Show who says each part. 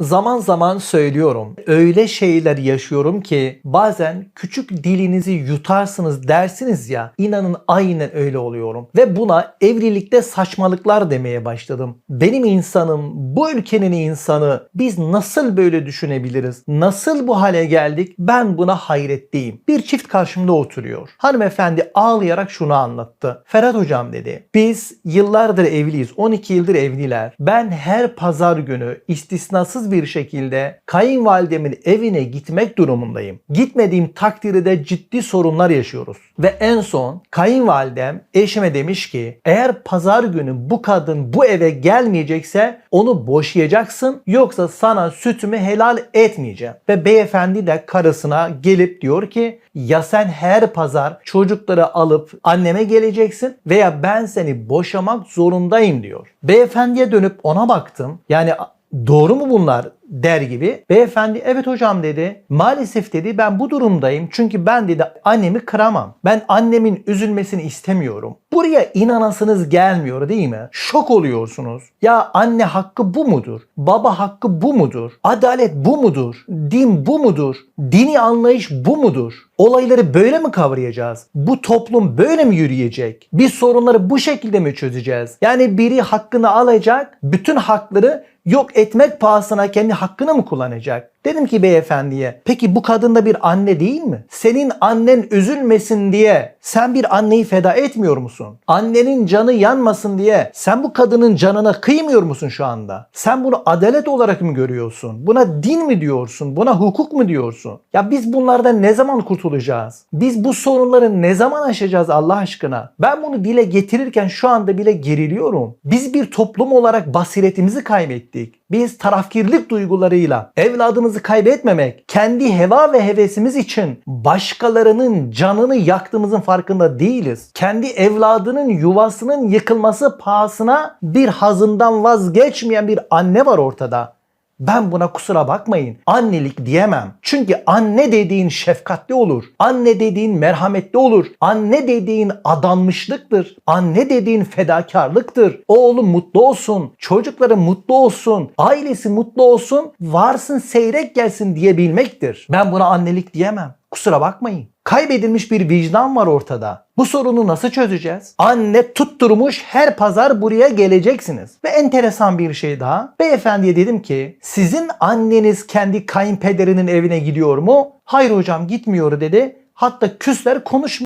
Speaker 1: Zaman zaman söylüyorum. Öyle şeyler yaşıyorum ki bazen küçük dilinizi yutarsınız dersiniz ya. inanın aynen öyle oluyorum. Ve buna evlilikte saçmalıklar demeye başladım. Benim insanım, bu ülkenin insanı biz nasıl böyle düşünebiliriz? Nasıl bu hale geldik? Ben buna hayretteyim. Bir çift karşımda oturuyor. Hanımefendi ağlayarak şunu anlattı. Ferhat hocam dedi. Biz yıllardır evliyiz. 12 yıldır evliler. Ben her pazar günü istisnasız bir şekilde kayınvalidemin evine gitmek durumundayım. Gitmediğim takdirde ciddi sorunlar yaşıyoruz. Ve en son kayınvalidem eşime demiş ki eğer pazar günü bu kadın bu eve gelmeyecekse onu boşayacaksın yoksa sana sütümü helal etmeyeceğim. Ve beyefendi de karısına gelip diyor ki ya sen her pazar çocukları alıp anneme geleceksin veya ben seni boşamak zorundayım diyor. Beyefendiye dönüp ona baktım. Yani doğru mu bunlar der gibi. Beyefendi evet hocam dedi. Maalesef dedi ben bu durumdayım. Çünkü ben dedi annemi kıramam. Ben annemin üzülmesini istemiyorum. Buraya inanasınız gelmiyor değil mi? Şok oluyorsunuz. Ya anne hakkı bu mudur? Baba hakkı bu mudur? Adalet bu mudur? Din bu mudur? Dini anlayış bu mudur? Olayları böyle mi kavrayacağız? Bu toplum böyle mi yürüyecek? Biz sorunları bu şekilde mi çözeceğiz? Yani biri hakkını alacak, bütün hakları yok etmek pahasına kendi hakkını mı kullanacak? Dedim ki beyefendiye, peki bu kadın da bir anne değil mi? Senin annen üzülmesin diye sen bir anneyi feda etmiyor musun? Annenin canı yanmasın diye sen bu kadının canına kıymıyor musun şu anda? Sen bunu adalet olarak mı görüyorsun? Buna din mi diyorsun? Buna hukuk mu diyorsun? Ya biz bunlardan ne zaman kurtulacağız? Biz bu sorunları ne zaman aşacağız Allah aşkına? Ben bunu dile getirirken şu anda bile geriliyorum. Biz bir toplum olarak basiretimizi kaybettik. Biz tarafkirlik duygularıyla evladımızı kaybetmemek, kendi heva ve hevesimiz için başkalarının canını yaktığımızın farkında değiliz. Kendi evladının yuvasının yıkılması pahasına bir hazından vazgeçmeyen bir anne var ortada. Ben buna kusura bakmayın. Annelik diyemem. Çünkü anne dediğin şefkatli olur. Anne dediğin merhametli olur. Anne dediğin adanmışlıktır. Anne dediğin fedakarlıktır. Oğlu mutlu olsun. Çocukları mutlu olsun. Ailesi mutlu olsun. Varsın seyrek gelsin diyebilmektir. Ben buna annelik diyemem. Kusura bakmayın. Kaybedilmiş bir vicdan var ortada. Bu sorunu nasıl çözeceğiz? Anne tutturmuş her pazar buraya geleceksiniz. Ve enteresan bir şey daha. Beyefendiye dedim ki sizin anneniz kendi kayınpederinin evine gidiyor mu? Hayır hocam gitmiyor dedi. Hatta küsler konuşmuyor.